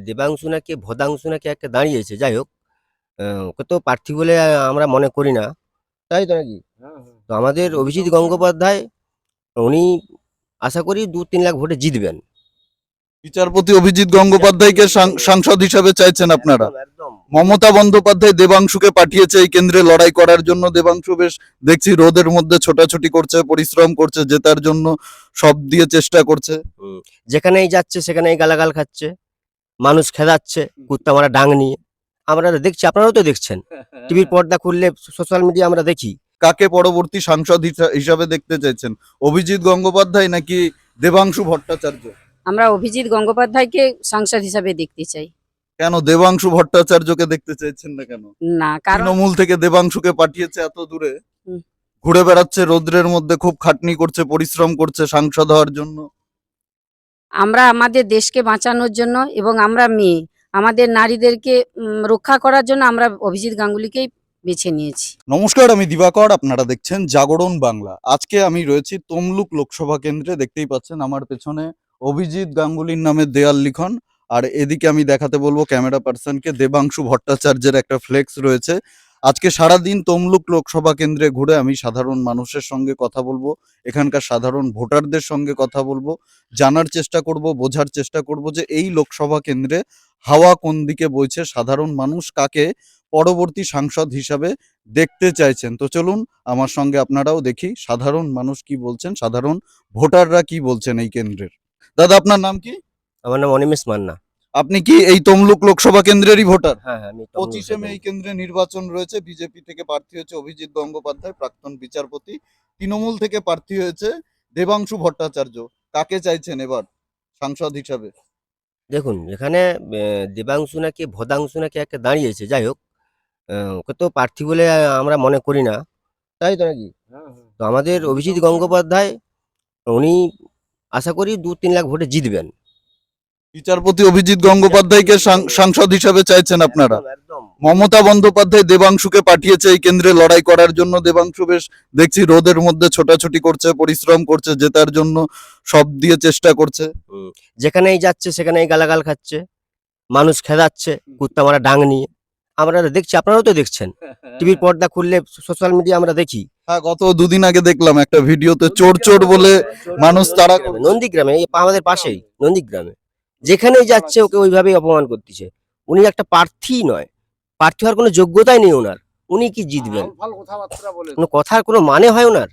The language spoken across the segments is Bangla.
দেবাংশু নাকি ভদাংশু নাকি একটা দাঁড়িয়েছে যাই হোক আহ, ওকে তো প্রার্থী বলে আমরা মনে করি না তাই তো নাকি? তো আমাদের অভিজিৎ গঙ্গোপাধ্যায় উনি আশা করি দু তিন লাখ ভোটে জিতবেন। বিচারপতি অভিজিৎ গঙ্গোপাধ্যায়কে সাং- সাংসদ হিসাবে চাইছেন আপনারা? মমতা বন্দ্যোপাধ্যায় দেবাংশুকে পাঠিয়েছে এই কেন্দ্রে লড়াই করার জন্য দেবাংশু বেশ দেখছি রোদের মধ্যে ছোটাছুটি করছে পরিশ্রম করছে জেতার জন্য সব দিয়ে চেষ্টা করছে। যেখানেই যাচ্ছে সেখানেই গালাগাল খাচ্ছে। মানুষ খেদাচ্ছে কুত্তা মারা ডাং নিয়ে। আমরা দেখছি আপনারাও তো দেখছেন। টিভির পর্দা খুললে সোশ্যাল মিডিয়া আমরা দেখি। কাকে পরবর্তী সাংসদ হিসা- হিসাবে দেখতে চাইছেন? অভিজিৎ গঙ্গোপাধ্যায় নাকি দেবাংশু ভট্টাচার্য? আমরা অভিজিৎ গঙ্গোপাধ্যায়কে সাংসদ হিসাবে দেখতে চাই। কেন দেবাংশু ভট্টাচার্যকে দেখতে চাইছেন না কেন? না কারণ তৃণমূল থেকে দেবাংশুকে পাঠিয়েছে এত দূরে। ঘুরে বেড়াচ্ছে রৌদ্রের মধ্যে খুব খাটনি করছে পরিশ্রম করছে সাংসদ হওয়ার জন্য। আমরা আমাদের দেশকে বাঁচানোর জন্য এবং আমরা মেয়ে, আমাদের নারীদেরকে রক্ষা করার জন্য আমরা অভিজিৎ গাঙ্গুলিকেই বেছে নিয়েছি। নমস্কার, আমি দিবাকর, আপনারা দেখছেন জাগরণ বাংলা। আজকে আমি রয়েছি তমলুক লোকসভা কেন্দ্রে, দেখতেই পাচ্ছেন আমার পেছনে অভিজিৎ গাঙ্গুলির নামে দেয়াল লিখন। আর এদিকে আমি দেখাতে বলব ক্যামেরা পার্সনকে, দেবাংশু ভট্টাচার্যের একটা ফ্লেক্স রয়েছে। আজকে সারাদিন তমলুক লোকসভা কেন্দ্রে ঘুরে আমি সাধারণ মানুষের সঙ্গে কথা বলব, এখানকার সাধারণ ভোটারদের সঙ্গে কথা বলব, জানার চেষ্টা করব, বোঝার চেষ্টা করব যে এই লোকসভা কেন্দ্রে হাওয়া কোন দিকে বইছে, সাধারণ মানুষ কাকে পরবর্তী সাংসদ হিসাবে দেখতে চাইছেন। তো চলুন আমার সঙ্গে আপনারাও দেখি সাধারণ মানুষ কি বলছেন, সাধারণ ভোটাররা কি বলছেন এই কেন্দ্রের। দাদা, আপনার নাম কি? আমার নাম অনিমেষ মান্না। আপনি কি এই তমলুক লোকসভা কেন্দ্রেরই ভোটার? হ্যাঁ হ্যাঁ পঁচিশে মে এই কেন্দ্রে নির্বাচন রয়েছে বিজেপি থেকে প্রার্থী হয়েছে অভিজিৎ গঙ্গোপাধ্যায় প্রাক্তন বিচারপতি। তৃণমূল থেকে প্রার্থী হয়েছে দেবাংশু ভট্টাচার্য। কাকে চাইছেন এবার সাংসদ হিসাবে? দেখুন এখানে দেবাংশু নাকি ভদাংশু নাকি একটা দাঁড়িয়েছে যাই হোক। ওকে তো প্রার্থী বলে আমরা মনে করি না। তাই তো নাকি? তো আমাদের অভিজিৎ গঙ্গোপাধ্যায় উনি আশা করি দু তিন লাখ ভোটে জিতবেন। বিচারপতি অভিজিৎ গঙ্গোপাধ্যায়কে সাংসদ হিসাবে চাইছেন আপনারা মমতা বন্দ্যোপাধ্যায় দেবাংশুকে পাঠিয়েছে এই কেন্দ্রে লড়াই করার জন্য দেবাংশু বেশ দেখছি রোদের মধ্যে ছোটাছুটি করছে পরিশ্রম করছে জেতার জন্য সব দিয়ে চেষ্টা করছে যেখানেই যাচ্ছে সেখানেই গালাগাল খাচ্ছে মানুষ খেদাচ্ছে কুত্তা মারা ডাং নিয়ে আমরা দেখছি আপনারাও তো দেখছেন টিভির পর্দা খুললে সোশ্যাল মিডিয়া আমরা দেখি হ্যাঁ গত দুদিন আগে দেখলাম একটা ভিডিওতে চোর চোর বলে মানুষ তারা নন্দীগ্রামে, আমাদের পাশেই নন্দীগ্রামে যেখানেই যাচ্ছে ওকে ওইভাবেই অপমান করতেছে। উনি একটা প্রার্থী নয়। প্রার্থী হওয়ার কোনো যোগ্যতাই নেই ওনার। উনি কি জিতবেন? কোনো কথার কোনো মানে হয় ওনার?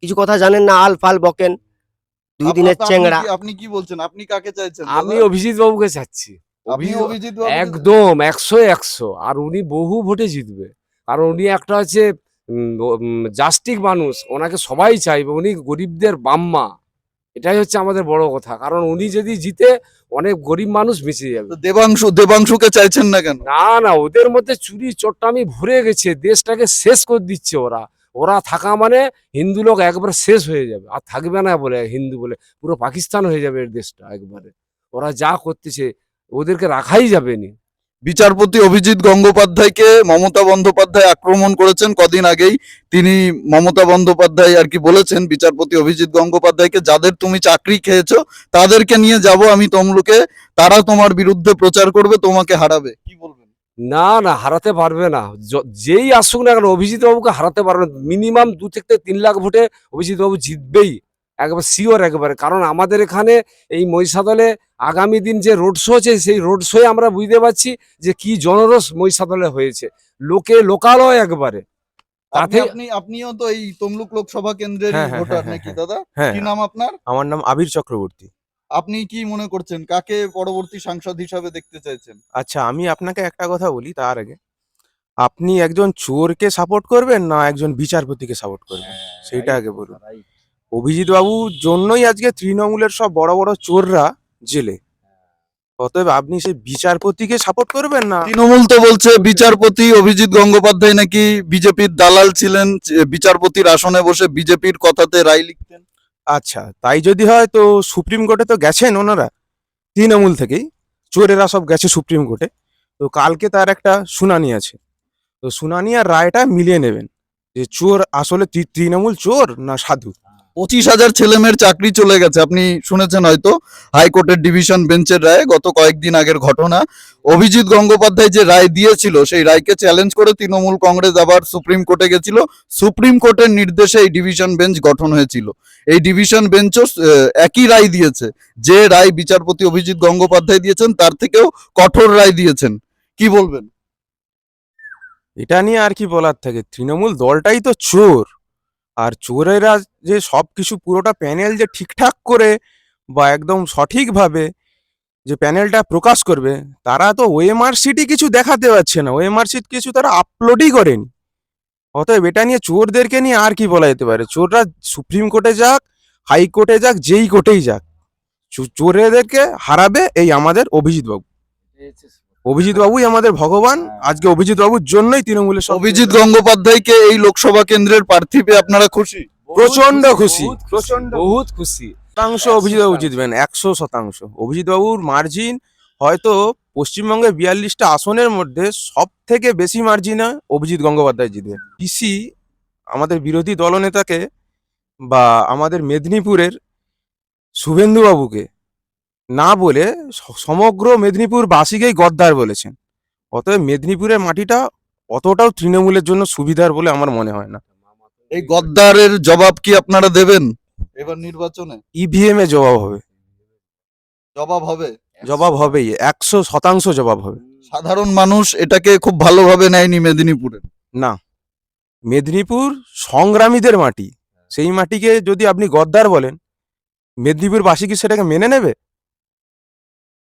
কিছু কথা জানেন না? আল ফাল বকেন? দুই দিনের চেংড়া আপনি কি- বলছেন? আপনি কাকে চাইছেন? আমি অভিজিৎ বাবুকে চাচ্ছি। অভিজিৎ- একদম একশো একশো। আর উনি বহু ভোটে জিতবে। কারণ উনি একটা হচ্ছে জাস্টিক মানুষ। ওনাকে সবাই চাইবে। উনি গরিবদের বাম্মা। এটাই হচ্ছে আমাদের বড় কথা। কারণ উনি যদি জিতে অনেক গরিব মানুষ বেঁচে যাবে। তো দেবাংশু দেবাংশুকে চাইছেন না কেন? না না ওদের মধ্যে চুরি চট্টামি ভরে গেছে দেশটাকে শেষ করে দিচ্ছে ওরা। ওরা থাকা মানে হিন্দু লোক একবারে শেষ হয়ে যাবে। আর থাকবে না বলে হিন্দু বলে পুরো পাকিস্তান হয়ে যাবে এর দেশটা একবারে। ওরা যা করতেছে ওদেরকে রাখাই যাবে নি। বিচারপতি অভিজিৎ গঙ্গোপাধ্যায়কে মমতা বন্দ্যোপাধ্যায় আক্রমণ করেছেন কদিন আগেই। তিনি মমতা বন্দ্যোপাধ্যায় আর কি বলেছেন, বিচারপতি অভিজিৎ গঙ্গোপাধ্যায়কে, যাদের তুমি চাকরি খেয়েছো, তাদেরকে নিয়ে যাব আমি তমলুকে। তারা তোমার বিরুদ্ধে প্রচার করবে, তোমাকে হারাবে। কি বলবেন? না না, হারাতে পারবে না। যেই আসুক না কেন, অভিজিৎ বাবুকে হারাতে পারবে মিনিমাম দু থেকে তিন লাখ ভোটে অভিজিৎ বাবু জিতবেই। একবার শিওর একবারে। কারণ আমাদের এখানে এই মহিষাদলে আগামী দিন যে রোড শো আছে সেই রোড শোয়ে আমরা বুঝতে পারছি যে কি জনরস মহিষাদলে হয়েছে। লোকে লোকালয় একবারে। আপনি তাতে- আপনি আপনিও তো এই তমলুক লোকসভা কেন্দ্রের হ্যাঁ, হ্যাঁ, ভোটার হ্যাঁ, নাকি। দাদা? কি নাম আপনার? আমার নাম আবির চক্রবর্তী। আপনি কি মনে করছেন? কাকে পরবর্তী সাংসদ হিসাবে দেখতে চাইছেন? আচ্ছা আমি আপনাকে একটা কথা বলি তার আগে। আপনি একজন চোরকে সাপোর্ট করবেন না একজন বিচারপতিকে সাপোর্ট করবেন? সেইটা আগে বলুন। অভিজিৎ বাবুর জন্যই আজকে তৃণমূলের সব বড় বড় চোররা জেলে। অতএব আপনি সেই বিচারপতিকে সাপোর্ট করবেন না? তৃণমূল তো বলছে বিচারপতি অভিজিৎ গঙ্গোপাধ্যায় নাকি বিজেপির দালাল ছিলেন বিচারপতির আসনে বসে বিজেপির কথাতে রায় লিখতেন। আচ্ছা তাই যদি হয় তো সুপ্রিম কোর্টে তো গেছেন ওনারা তৃণমূল থেকেই। চোরেরা সব গেছে সুপ্রিম কোর্টে। তো কালকে তার একটা শুনানি আছে। তো শুনানি আর রায়টা মিলিয়ে নেবেন। যে চোর আসলে তৃণমূল চোর না সাধু? পঁচিশ হাজার ছেলে মেয়ের চাকরি চলে গেছে। আপনি শুনেছেন হয়তো, হাইকোর্টের ডিভিশন বেঞ্চের রায় গত কয়েকদিন আগের ঘটনা। অভিজিৎ গঙ্গোপাধ্যায় যে রায় দিয়েছিল, সেই রায়কে চ্যালেঞ্জ করে তৃণমূল কংগ্রেস আবার সুপ্রিম কোর্টে গেছিল। সুপ্রিম কোর্টের নির্দেশে এই ডিভিশন বেঞ্চ গঠন হয়েছিল। এই ডিভিশন বেঞ্চও একই রায় দিয়েছে। যে রায় বিচারপতি অভিজিৎ গঙ্গোপাধ্যায় দিয়েছেন, তার থেকেও কঠোর রায় দিয়েছেন। কি বলবেন? এটা নিয়ে আর কি বলার থাকে? তৃণমূল দলটাই তো চোর। আর চোরেরা যে সব কিছু পুরোটা প্যানেল যে ঠিকঠাক করে বা একদম সঠিকভাবে যে প্যানেলটা প্রকাশ করবে, তারা তো ওএমআর সিটি কিছু দেখাতে পারছে না। ওএমআর সিট কিছু তারা আপলোডই করেনি। অতএব এটা নিয়ে চোরদেরকে নিয়ে আর কি বলা যেতে পারে? চোররা সুপ্রিম কোর্টে যাক হাইকোর্টে যাক, যেই কোর্টেই যাক চোরেদেরকে হারাবে এই আমাদের অভিজিৎ বাবু। অভিজিৎ বাবুই আমাদের ভগবান। আজকে অভিজিৎ বাবুর জন্যই তৃণমূলের সব অভিজিৎ গঙ্গোপাধ্যায়কে এই লোকসভা কেন্দ্রের প্রার্থী পেয়ে আপনারা খুশি? প্রচণ্ড খুশি। প্রচণ্ড বহুত খুশি। শতাংশ অভিজিৎ বাবু জিতবেন একশো শতাংশ। অভিজিৎ বাবুর মার্জিন হয়তো পশ্চিমবঙ্গে বিয়াল্লিশটা আসনের মধ্যে সব থেকে বেশি মার্জিনে অভিজিৎ গঙ্গোপাধ্যায় জিতবেন পিসি আমাদের বিরোধী দলনেতাকে বা আমাদের মেদিনীপুরের শুভেন্দু বাবুকে না বলে সমগ্র মেদিনীপুর বাসীকেই গদ্দার বলেছেন। অতএব মেদিনীপুরের মাটিটা অতটাও তৃণমূলের জন্য সুবিধার বলে আমার মনে হয় না। এই গদ্দারের জবাব কি আপনারা দেবেন? এবার নির্বাচনে? ইভিএম এ জবাব হবে। জবাব হবে? জবাব হবেই। একশো শতাংশ জবাব হবে। সাধারণ মানুষ এটাকে খুব ভালোভাবে নেয়নি মেদিনীপুরে। না। মেদিনীপুর সংগ্রামীদের মাটি। সেই মাটিকে যদি আপনি গদ্দার বলেন মেদিনীপুরবাসী কি সেটাকে মেনে নেবে?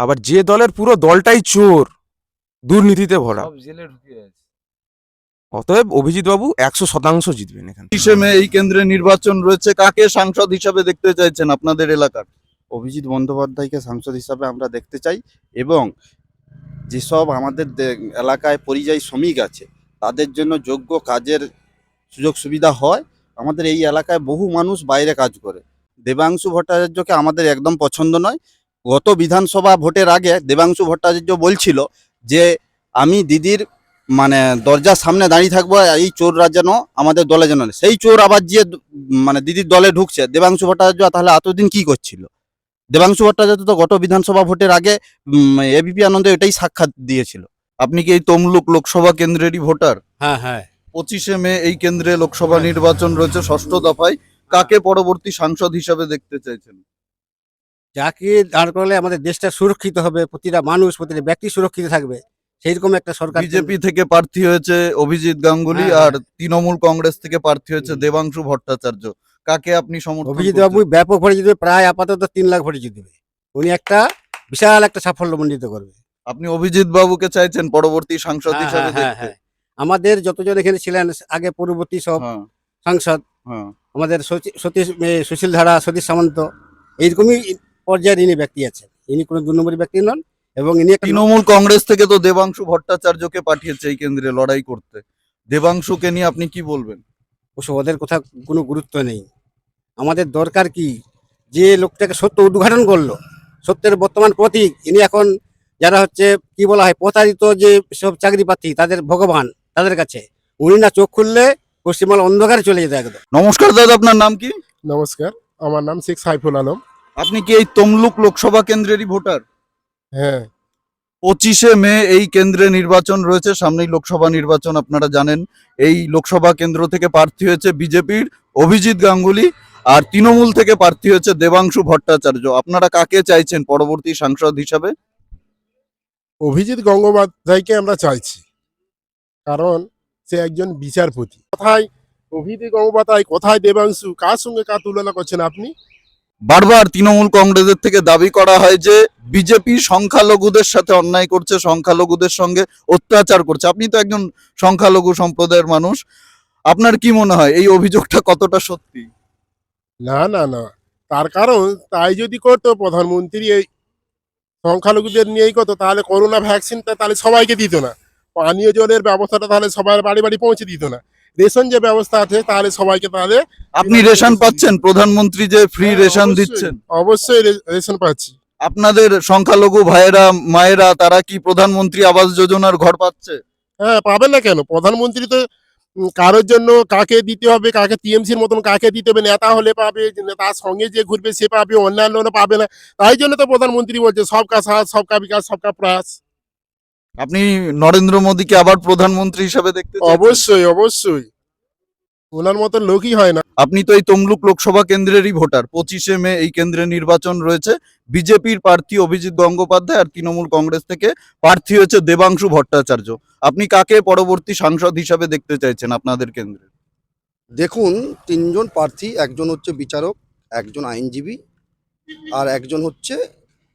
আবার যে দলের পুরো দলটাই চোর দুর্নীতিতে ভরা। সব জেলে ঢুকে আছে অতএব অভিজিৎ বাবু একশো শতাংশ জিতবেন এখানে এই কেন্দ্রে নির্বাচন রয়েছে। কাকে সাংসদ হিসাবে দেখতে চাইছেন আপনাদের এলাকার? অভিজিৎ বন্দ্যোপাধ্যায়কে সাংসদ হিসাবে আমরা দেখতে চাই এবং যেসব আমাদের দে- এলাকায় পরিযায়ী শ্রমিক আছে তাদের জন্য যোগ্য কাজের সুযোগ সুবিধা হয়। আমাদের এই এলাকায় বহু মানুষ বাইরে কাজ করে। দেবাংশু ভট্টাচার্যকে আমাদের একদম পছন্দ নয়। গত বিধানসভা ভোটের আগে দেবাংশু ভট্টাচার্য বলছিল যে আমি দিদির মানে দরজার সামনে দাঁড়িয়ে থাকব এই চোররা যেন আমাদের দলে যেন সেই চোর আবার যে মানে দিদির দলে ঢুকছে। দেবাংশু ভট্টাচার্য তাহলে এতদিন কি করছিল? দেবাংশু ভট্টাচার্য তো গত বিধানসভা ভোটের আগে এবিপি আনন্দ এটাই সাক্ষাৎ দিয়েছিল। আপনি কি এই তমলুক লোকসভা কেন্দ্রেরই ভোটার? হ্যাঁ হ্যাঁ। পঁচিশে মে এই কেন্দ্রে লোকসভা নির্বাচন রয়েছে ষষ্ঠ দফায়। কাকে পরবর্তী সাংসদ হিসাবে দেখতে চাইছেন? যাকে দাঁড় করলে আমাদের দেশটা সুরক্ষিত হবে প্রতিটা মানুষ প্রতিটা ব্যক্তি সুরক্ষিত থাকবে সেই রকম একটা সরকার বিজেপি থেকে প্রার্থী হয়েছে অভিজিৎ গাঙ্গুলি হ্যাঁ, আর তৃণমূল কংগ্রেস থেকে প্রার্থী হয়েছে দেবাংশু ভট্টাচার্য। কাকে আপনি সমর্থন অভিজিৎ বাবু ব্যাপক ভোটে জিতবে প্রায় আপাতত তিন লাখ ভোটে জিতবে। উনি একটা বিশাল একটা সাফল্য মণ্ডিত করবে। আপনি অভিজিৎ বাবুকে চাইছেন পরবর্তী সাংসদ হ্যাঁ, হিসাবে হ্যাঁ, হ্যাঁ, হ্যাঁ। আমাদের যতজন এখানে ছিলেন আগে পূর্ববর্তী সব হ্যাঁ। সাংসদ হ্যাঁ। আমাদের সতীশ সুশীল ধারা সতীশ সামন্ত এইরকমই পর্যায়ের ইনি ব্যক্তি আছেন। ইনি কোনো দু নম্বরী ব্যক্তি নন এবং ইনি একটা তৃণমূল কংগ্রেস থেকে তো দেবাংশু ভট্টাচার্যকে পাঠিয়েছে এই কেন্দ্রে লড়াই করতে। দেবাংশুকে নিয়ে আপনি কি বলবেন? অবশ্য ওদের কথা কোনো গুরুত্ব নেই। আমাদের দরকার কি? যে লোকটাকে সত্য উদ্ঘাটন করল সত্যের বর্তমান প্রতীক ইনি এখন যারা হচ্ছে কি বলা হয় প্রতারিত যে সব চাকরি প্রার্থী তাদের ভগবান তাদের কাছে। উনি না চোখ খুললে পশ্চিমবাংলা অন্ধকারে চলে যেত একদম। নমস্কার দাদা আপনার নাম কি? নমস্কার আমার নাম শেখ সাইফুল আলম। আপনি কি এই তমলুক লোকসভা কেন্দ্রেরই ভোটার? হ্যাঁ। পঁচিশে মে এই কেন্দ্রে নির্বাচন রয়েছে সামনেই লোকসভা নির্বাচন আপনারা জানেন। এই লোকসভা কেন্দ্র থেকে প্রার্থী হয়েছে বিজেপির অভিজিৎ গাঙ্গুলি আর তৃণমূল থেকে প্রার্থী হয়েছে দেবাংশু ভট্টাচার্য। আপনারা কাকে চাইছেন পরবর্তী সাংসদ হিসাবে? অভিজিৎ গঙ্গোপাধ্যায়কে আমরা চাইছি কারণ সে একজন বিচারপতি। কোথায় অভিজিৎ গঙ্গোপাধ্যায় কোথায় দেবাংশু কার সঙ্গে কার তুলনা করছেন আপনি? বারবার তৃণমূল কংগ্রেসের থেকে দাবি করা হয় যে বিজেপি সংখ্যালঘুদের সাথে অন্যায় করছে, সংখ্যালঘুদের সঙ্গে অত্যাচার করছে। আপনি তো একজন সংখ্যালঘু সম্প্রদায়ের মানুষ। আপনার কি মনে হয় এই অভিযোগটা কতটা সত্যি? না না না। তার কারণ তাই যদি করতো, প্রধানমন্ত্রী এই সংখ্যালঘুদের নিয়েই করতো, তাহলে করোনা ভ্যাকসিনটা তাহলে সবাইকে দিত না। পানীয় জলের ব্যবস্থাটা তাহলে সবার বাড়ি বাড়ি পৌঁছে দিত না। রেশন যে ব্যবস্থা আছে তাহলে সবাইকে তাহলে আপনি রেশন পাচ্ছেন? প্রধানমন্ত্রী যে ফ্রি হ্যাঁ, রেশন দিচ্ছেন? অবশ্যই রেশন পাচ্ছি। আপনাদের সংখ্যালঘু ভাইয়েরা মায়েরা তারা কি প্রধানমন্ত্রী আবাস যোজনার ঘর পাচ্ছে? হ্যাঁ পাবেন না কেন? প্রধানমন্ত্রী তো কারোর জন্য কাকে দিতে হবে কাকে টিএমসির মতন কাকে দিতে হবে নেতা হলে পাবে তার সঙ্গে যে ঘুরবে সে পাবে অন্যান্য পাবে না। তাই জন্য তো প্রধানমন্ত্রী বলছে সবকা সাথ সবকা বিকাশ সবকা প্রয়াস। আপনি নরেন্দ্র মোদীকে আবার প্রধানমন্ত্রী হিসেবে দেখতে অবশ্যই অবশ্যই। ওনার মতন লোকই হয় না। আপনি তো এই তমলুক লোকসভা কেন্দ্রেরই ভোটার। পঁচিশে মে এই কেন্দ্রে নির্বাচন রয়েছে। বিজেপির প্রার্থী অভিজিৎ গঙ্গোপাধ্যায় আর তৃণমূল কংগ্রেস থেকে প্রার্থী হয়েছে দেবাংশু ভট্টাচার্য। আপনি কাকে পরবর্তী সাংসদ হিসাবে দেখতে চাইছেন আপনাদের কেন্দ্রে? দেখুন তিনজন প্রার্থী একজন হচ্ছে বিচারক একজন আইনজীবী আর একজন হচ্ছে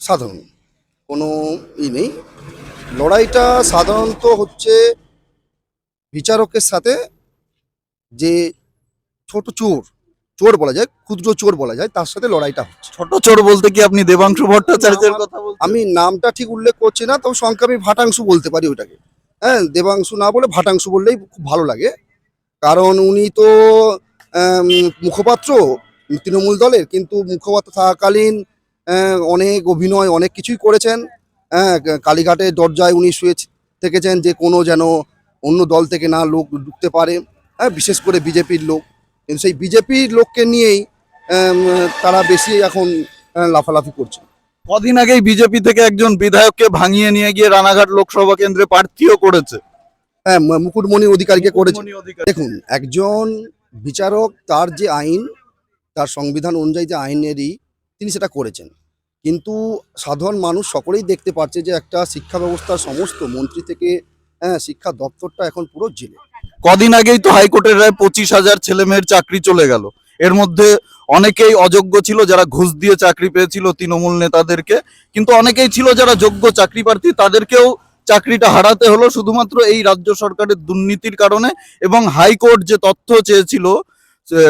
সাধারণ। কোনো ই নেই। লড়াইটা সাধারণত হচ্ছে বিচারকের সাথে যে ছোট চোর চোর বলা যায় ক্ষুদ্র চোর বলা যায় তার সাথে লড়াইটা হচ্ছে। ছোট চোর বলতে কি আপনি দেবাংশু ভট্টাচার্যের কথা আমি নামটা ঠিক উল্লেখ করছি না তবে সংখ্যা আমি ভাটাংশু বলতে পারি ওটাকে। হ্যাঁ দেবাংশু না বলে ভাটাংশু বললেই খুব ভালো লাগে। কারণ উনি তো মুখপাত্র তৃণমূল দলের কিন্তু মুখপাত্র থাকাকালীন অনেক অভিনয় অনেক কিছুই করেছেন। হ্যাঁ কালীঘাটের দরজায় উনি শুয়ে থেকেছেন যে কোনো যেন অন্য দল থেকে না লোক ঢুকতে পারে। হ্যাঁ বিশেষ করে বিজেপির লোক। কিন্তু সেই বিজেপির লোককে নিয়েই তারা বেশি এখন আহ, লাফালাফি করছে। কদিন আগেই বিজেপি থেকে একজন বিধায়ককে ভাঙিয়ে নিয়ে গিয়ে রানাঘাট লোকসভা কেন্দ্রে প্রার্থীও করেছে। হ্যাঁ মুকুটমণি অধিকারীকে করেছে। দেখুন একজন বিচারক তার যে আইন তার সংবিধান অনুযায়ী যে আইনেরই তিনি সেটা করেছেন। কিন্তু সাধারণ মানুষ সকলেই দেখতে পাচ্ছে যে একটা শিক্ষা ব্যবস্থার সমস্ত মন্ত্রী থেকে হ্যাঁ শিক্ষা দপ্তরটা এখন পুরো জেলে। কদিন আগেই তো হাইকোর্টের রায় পঁচিশ হাজার ছেলে মেয়ের চাকরি চলে গেল। এর মধ্যে অনেকেই অযোগ্য ছিল যারা ঘুষ দিয়ে চাকরি পেয়েছিল তৃণমূল নেতাদেরকে, কিন্তু অনেকেই ছিল যারা যোগ্য চাকরি প্রার্থী, তাদেরকেও চাকরিটা হারাতে হলো শুধুমাত্র এই রাজ্য সরকারের দুর্নীতির কারণে এবং হাইকোর্ট যে তথ্য চেয়েছিল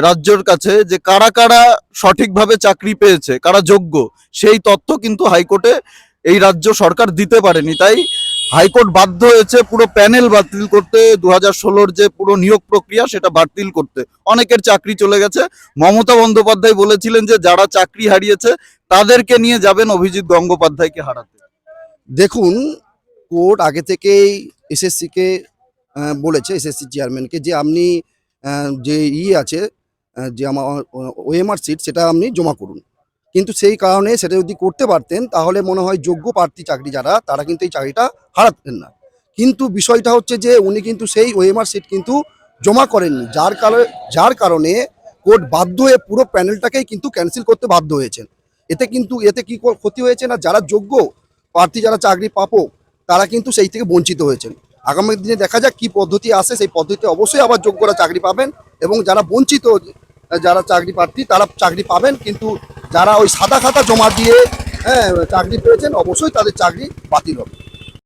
রাজ্যের কাছে যে কারা কারা সঠিকভাবে চাকরি পেয়েছে, কারা যোগ্য, সেই তথ্য কিন্তু হাইকোর্টে এই রাজ্য সরকার দিতে পারেনি। তাই হাইকোর্ট বাধ্য হয়েছে পুরো প্যানেল বাতিল করতে দু হাজার যে পুরো নিয়োগ প্রক্রিয়া সেটা বাতিল করতে। অনেকের চাকরি চলে গেছে। মমতা বন্দ্যোপাধ্যায় বলেছিলেন যে যারা চাকরি হারিয়েছে, তাদেরকে নিয়ে যাবেন অভিজিৎ গঙ্গোপাধ্যায়কে হারাতে। দেখুন, কোর্ট আগে থেকেই এসএসসিকে বলেছে, এসএসসি চেয়ারম্যানকে যে আপনি যে ই আছে যে আমার ওএমআর সিট সেটা আপনি জমা করুন। কিন্তু সেই কারণে সেটা যদি করতে পারতেন, তাহলে মনে হয় যোগ্য প্রার্থী চাকরি যারা, তারা কিন্তু এই চাকরিটা হারাতেন না। কিন্তু বিষয়টা হচ্ছে যে, উনি কিন্তু সেই ওএমআর সিট কিন্তু জমা করেননি। যার কারণে যার কারণে কোর্ট বাধ্য হয়ে পুরো প্যানেলটাকেই কিন্তু ক্যান্সেল করতে বাধ্য হয়েছেন। এতে কিন্তু, এতে কি ক্ষতি হয়েছে না? যারা যোগ্য প্রার্থী, যারা চাকরি পাপক, তারা কিন্তু সেই থেকে বঞ্চিত হয়েছেন। আগামী দিনে দেখা যাক কি পদ্ধতি আছে সেই পদ্ধতিতে অবশ্যই আবার যোগ্যরা চাকরি পাবেন এবং যারা বঞ্চিত, যারা চাকরি প্রার্থী তারা চাকরি পাবেন, কিন্তু যারা ওই সাদা খাতা জমা দিয়ে হ্যাঁ চাকরি পেয়েছেন, অবশ্যই তাদের চাকরি বাতিল হবে।